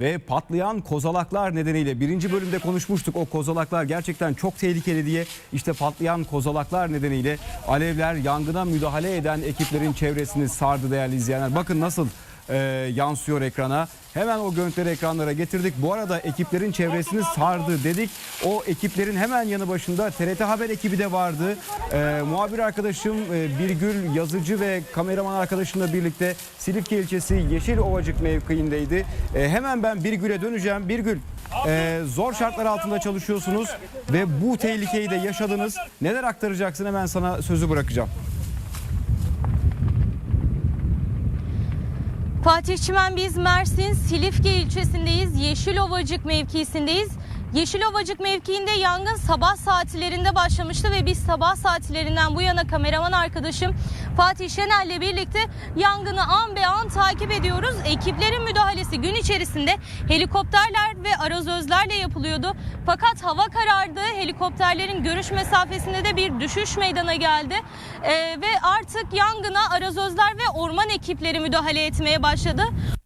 Ve patlayan kozalaklar nedeniyle birinci bölümde konuşmuştuk o kozalaklar gerçekten çok tehlikeli diye. İşte patlayan kozalaklar nedeniyle alevler yangına müdahale eden ekiplerin çevresini sardı değerli izleyenler. Bakın nasıl e, yansıyor ekrana. Hemen o görüntüleri ekranlara getirdik. Bu arada ekiplerin çevresini sardı dedik. O ekiplerin hemen yanı başında TRT Haber ekibi de vardı. E, muhabir arkadaşım e, Birgül Yazıcı ve kameraman arkadaşımla birlikte Silifke ilçesi Yeşil Ovacık mevkiindeydi. E, hemen ben Birgül'e döneceğim. Birgül e, zor şartlar altında çalışıyorsunuz ve bu tehlikeyi de yaşadınız. Neler aktaracaksın hemen sana sözü bırakacağım. Fatih Çimen biz Mersin Silifke ilçesindeyiz. Yeşilovacık mevkisindeyiz. Yeşilovacık mevkiinde yangın sabah saatlerinde başlamıştı ve biz sabah saatlerinden bu yana kameraman arkadaşım Fatih Şener'le birlikte yangını an be an takip ediyoruz. Ekiplerin müdahalesi gün içerisinde helikopterler ve arazözlerle yapılıyordu. Fakat hava karardı. Helikopterlerin görüş mesafesinde de bir düşüş meydana geldi. Ee, ve artık yangına arazözler ve orman ekipleri müdahale etmeye başladı.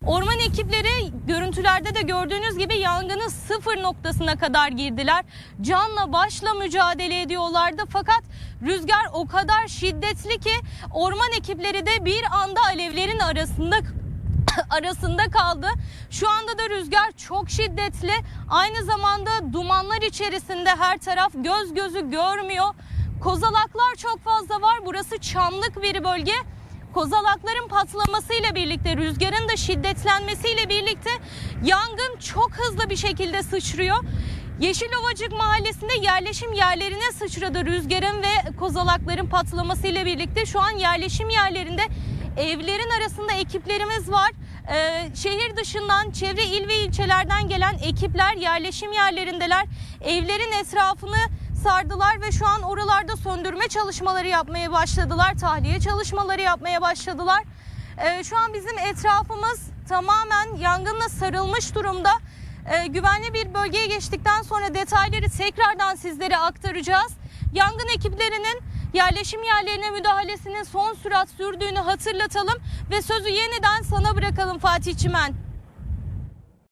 Orman ekipleri görüntülerde de gördüğünüz gibi yangının sıfır noktasına kadar girdiler. Canla başla mücadele ediyorlardı fakat rüzgar o kadar şiddetli ki orman ekipleri de bir anda alevlerin arasında arasında kaldı. Şu anda da rüzgar çok şiddetli. Aynı zamanda dumanlar içerisinde her taraf göz gözü görmüyor. Kozalaklar çok fazla var. Burası çamlık bir bölge. Kozalakların patlamasıyla birlikte rüzgarın da şiddetlenmesiyle birlikte yangın çok hızlı bir şekilde sıçrıyor. Yeşilovacık mahallesinde yerleşim yerlerine sıçradı rüzgarın ve kozalakların patlamasıyla birlikte şu an yerleşim yerlerinde evlerin arasında ekiplerimiz var. Ee, şehir dışından çevre il ve ilçelerden gelen ekipler yerleşim yerlerindeler. Evlerin etrafını sardılar ve şu an oralarda söndürme çalışmaları yapmaya başladılar. Tahliye çalışmaları yapmaya başladılar. Ee, şu an bizim etrafımız tamamen yangınla sarılmış durumda. Ee, güvenli bir bölgeye geçtikten sonra detayları tekrardan sizlere aktaracağız. Yangın ekiplerinin yerleşim yerlerine müdahalesinin son sürat sürdüğünü hatırlatalım ve sözü yeniden sana bırakalım Fatih Çimen.